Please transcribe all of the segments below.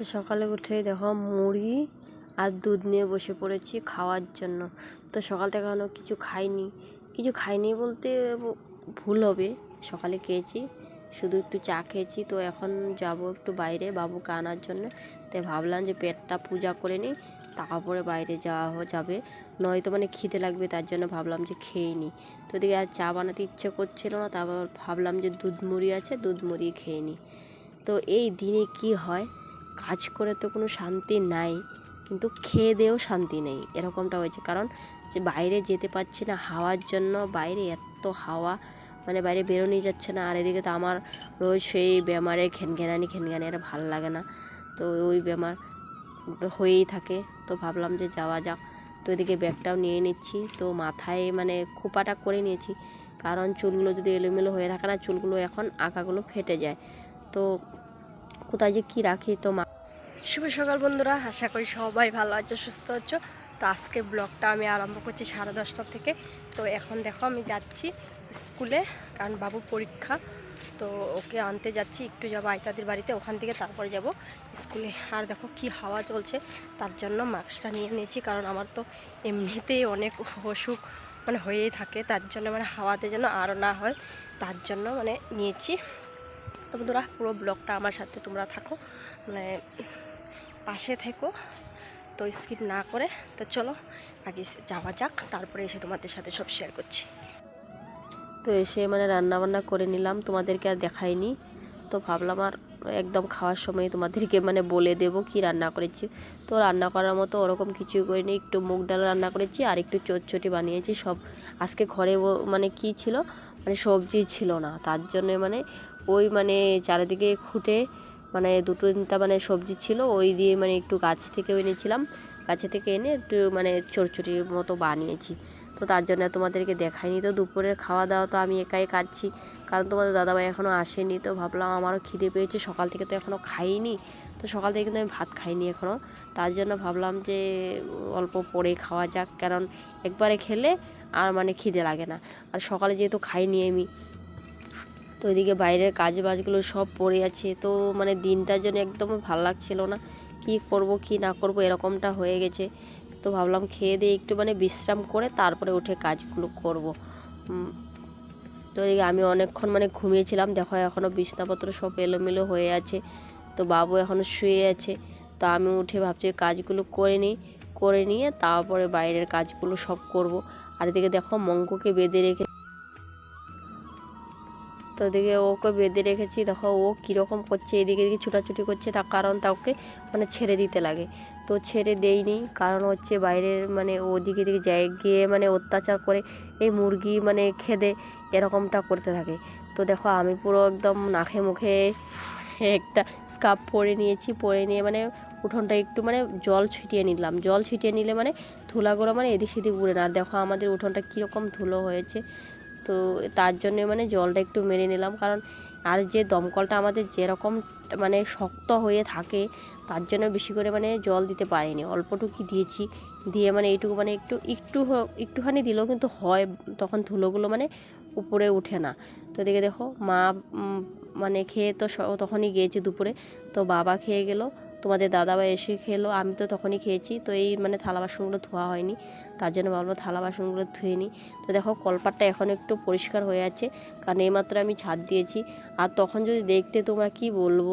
তো সকালে উঠে দেখো মুড়ি আর দুধ নিয়ে বসে পড়েছি খাওয়ার জন্য। তো সকাল থেকে এখনও কিছু খাইনি। কিছু খাইনি বলতে ভুল হবে। সকালে খেয়েছি। শুধু একটু চা খেয়েছি। তো এখন যাব একটু বাইরে বাবুকে আনার জন্য। তাই ভাবলাম যে পেটটা পূজা করে নিই, তারপরে বাইরে যাওয়া যাবে। নয়তো মানে খিদে লাগবে, তার জন্য ভাবলাম যে খেয়ে নিই। তো ওদিকে আর চা বানাতে ইচ্ছে করছিল না, তারপর ভাবলাম যে দুধ মুড়ি আছে দুধ মুড়ি খেয়ে নিই। তো এই দিনে কি হয়? কাজ করে তো কোনো শান্তি নাই, কিন্তু খেয়ে দেও শান্তি নেই, এরকমটা হয়েছে। কারণ যে বাইরে যেতে পারছি না, হাওয়ার জন্য বাইরে এত হাওয়া মানে বাইরে বেরোনোই যাচ্ছে না। আর এদিকে তো আমার রোজ সেই বেমারে ঘেনঘেনানি ঘেনঘেনানি, আর ভালো লাগে না। তো ওই বেমার হয়েই থাকে। তো ভাবলাম যে যাওয়া যাক। তো এদিকে ব্যাগটাও নিয়ে নিচ্ছি। তো মাথায় মানে খোপাটা করে নিয়েছি। কারণ চুলগুলো যদি এলোমেলো হয়ে থাকে না, চুলগুলো এখন আঁকাগুলো ফেটে যায়। তো কোথায় যে কী রাখি, তো মা শুভ সকাল বন্ধুরা, আশা করি সবাই ভালো আছো, সুস্থ আছো। তো আজকে ব্লগটা আমি আরম্ভ করছি সাড়ে দশটা থেকে। তো এখন দেখো আমি যাচ্ছি স্কুলে, কারণ বাবু পরীক্ষা। তো ওকে আনতে যাচ্ছি, একটু যাব আইতাদের বাড়িতে, ওখান থেকে তারপরে যাব স্কুলে। আর দেখো কি হাওয়া চলছে, তার জন্য মাস্কটা নিয়ে নিয়েছি, কারণ আমার তো এমনিতেই অনেক অসুখ মানে হয়েই থাকে, তার জন্য মানে হাওয়াতে যেন আরও না হয়, তার জন্য মানে নিয়েছি। তো বন্ধুরা, পুরো ব্লগটা আমার সাথে তোমরা থাকো। মানে পাশে থেকো। তো স্কিপ না করে, তো চলো আগে যাওয়া যাক, তারপরে এসে তোমাদের সাথে সব শেয়ার করছি। তো এসে মানে রান্না বান্না করে নিলাম, তোমাদেরকে আর দেখাইনি। তো ভাবলাম আর একদম খাওয়ার সময় তোমাদেরকে মানে বলে দেব কি রান্না করেছি। তো রান্না করার মতো ওরকম কিছুই করিনি, একটু মুগ ডাল রান্না করেছি আর একটু চটচটি বানিয়েছি, সব আজকে ঘরে মানে কি ছিল? মানে সবজি ছিল না, তার জন্য মানে ওই মানে চারিদিকে খুঁটে মানে দুটো তিনটা মানে সবজি ছিল, ওই দিয়ে মানে একটু গাছ থেকে এনেছিলাম। গাছে থেকে এনে একটু মানে চটচটির মতো বানিয়েছি। তো তার জন্য তোমাদেরকে দেখাইনি। তো দুপুরের খাওয়া দাওয়া তো আমি একাই খাচ্ছি কারণ তোমাদের দাদাভাই এখনও আসেনি। তো ভাবলাম আমারও খিদে পেয়েছে, সকাল থেকে তো এখনও খাইনি। তো সকাল থেকে কিন্তু আমি ভাত খাইনি এখনও তার জন্য ভাবলাম যে অল্প পরে খাওয়া যাক, কারণ একবারে খেলে আর মানে খিদে লাগে না। আর সকালে যেহেতু খাইনি আমি তো এদিকে বাইরের কাজ বাজগুলো সব পড়ে আছে। তো মানে দিনটার জন্য একদম ভালো লাগছিল না। কি করব, কি না করব, এরকমটা হয়ে গেছে। তো ভাবলাম খেয়ে দিয়ে একটু মানে বিশ্রাম করে তারপরে উঠে কাজগুলো করব। তো এদিকে আমি অনেকক্ষণ মানে ঘুমিয়েছিলাম। দেখো এখনও বিছনাপত্র সব এলোমেলো হয়ে আছে। তো বাবু এখনও শুয়ে আছে। তো আমি উঠে ভাবছি কাজগুলো করে নিই, করে নিয়ে তারপরে বাইরের কাজগুলো সব করব। আর এদিকে দেখো, মঙ্ককে বেঁধে রেখে তো এদিকে ওকে বেঁধে রেখেছি। দেখো, ও কীরকম করছে, এদিকে এদিকে ছুটাছুটি করছে, তার কারণ তাকে মানে ছেড়ে দিতে লাগে। তো ছেড়ে দেইনি, কারণ হচ্ছে বাইরের মানে ওদিকে দিকে যায় গিয়ে মানে অত্যাচার করে এই মুরগি মানে খেদে এরকমটা করতে থাকে। তো দেখো, আমি পুরো একদম নাখে মুখে একটা স্কার্ফ পরে নিয়েছি, পরে নিয়ে মানে উঠোনটা একটু মানে জল ছিটিয়ে নিলাম। জল ছিটিয়ে নিলে মানে ধুলাগুলো মানে এদিক সেদিক উড়ে না। দেখো, আমাদের উঠোনটা কীরকম ধুলো হয়েছে। তো তার জন্য মানে জলটা একটু মেরে নিলাম। কারণ আর যে দমকলটা আমাদের যেরকম মানে শক্ত হয়ে থাকে, তার জন্য বেশি করে মানে জল দিতে পারিনি। অল্পটুকু দিয়েছি। দিয়ে মানে এইটুকু মানে একটু একটু একটুখানি দিলেও কিন্তু হয়, তখন ধুলোগুলো মানে উপরে ওঠে না। তো এদিকে দেখো, মা মানে খেয়ে তো তখনই গিয়েছে দুপুরে। তো বাবা খেয়ে গেলো। তোমাদের দাদাভাই এসে খেলো, আমি তো তখনই খেয়েছি, তো এই মানে থালা বাসনগুলো ধোয়া হয়নি, তার জন্য ভাবলো থালা বাসনগুলো ধুয়ে নিই। তো দেখো কলপাটটা এখন একটু পরিষ্কার হয়ে আছে, কারণ এইমাত্র আমি ছাদ দিয়েছি, আর তখন যদি দেখতে তোমরা কি বলব,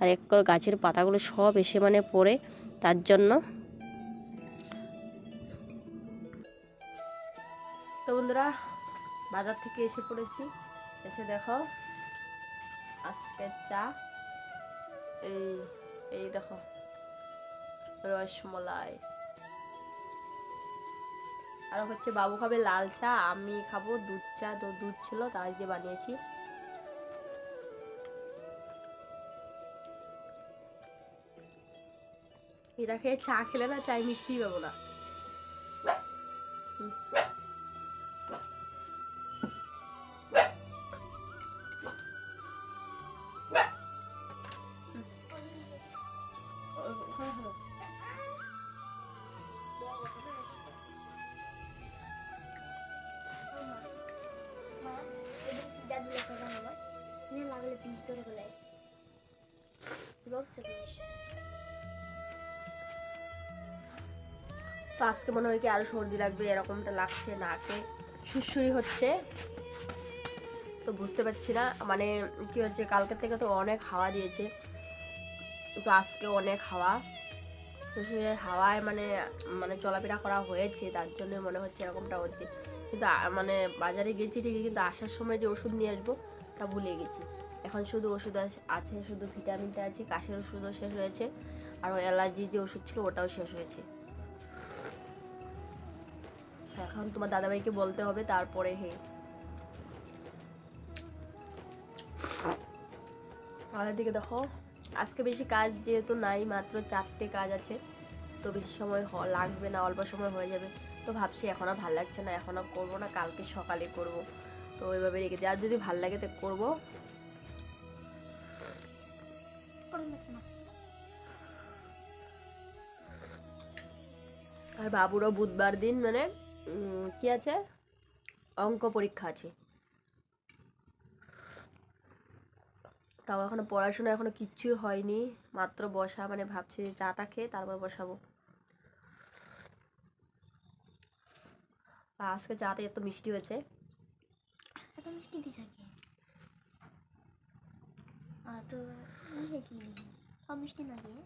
আর এক গাছের পাতাগুলো সব এসে মানে পড়ে, তার জন্য। তো বন্ধুরা, বাজার থেকে এসে পড়েছি, এসে দেখো, আজকে চা, এই এই দেখো, রসমলাই। আর হচ্ছে বাবু খাবে লাল চা, আমি খাব দুধ চা, তো দুধ ছিল তাই দিয়ে বানিয়েছি। এটা খেয়ে চা খেলে না, চাই মিষ্টি পাবো না। büyükleri böyle. Lor তো আজকে মনে হয় কি আরও সর্দি লাগবে, এরকমটা লাগছে না সুড়সুড়ি হচ্ছে। তো বুঝতে পারছি না মানে কি হচ্ছে, কালকে থেকে তো অনেক হাওয়া দিয়েছে। তো আজকে অনেক হাওয়া। তো সে হাওয়ায় মানে মানে চলাফেরা করা হয়েছে, তার জন্য মনে হচ্ছে এরকমটা হচ্ছে। কিন্তু মানে বাজারে গেছি ঠিকই, কিন্তু আসার সময় যে ওষুধ নিয়ে আসব, তা ভুলে গেছি। এখন শুধু ওষুধ আছে- শুধু ভিটামিনটা আছে, কাশের ওষুধও শেষ হয়েছে, আর অ্যালার্জির যে ওষুধ ছিল ওটাও শেষ হয়েছে। এখন তোমার দাদাভাইকে বলতে হবে, তারপরে হে। আর এদিকে দেখো, আজকে বেশি কাজ যেহেতু নাই, মাত্র চারটে কাজ আছে, তো বেশি সময় লাগবে না, অল্প সময় হয়ে যাবে। তো ভাবছি এখন আর ভালো লাগছে না, এখন আর করব না, কালকে সকালে করব। তো ওইভাবে রেখে দিই। আর যদি ভালো লাগে তো করব। আর বাবুরও বুধবার দিন মানে কি আছে? অঙ্ক পরীক্ষা আছে। তাও এখনও পড়াশোনা এখনও কিচ্ছুই হয়নি, মাত্র বসা মানে ভাবছি যে চাটা খেয়ে তারপর বসাবো। আজকে চাটা এত মিষ্টি হয়েছে। এত মিষ্টি দিছে কে আর তো ই হয়েছিল কম মিষ্টি না দিয়ে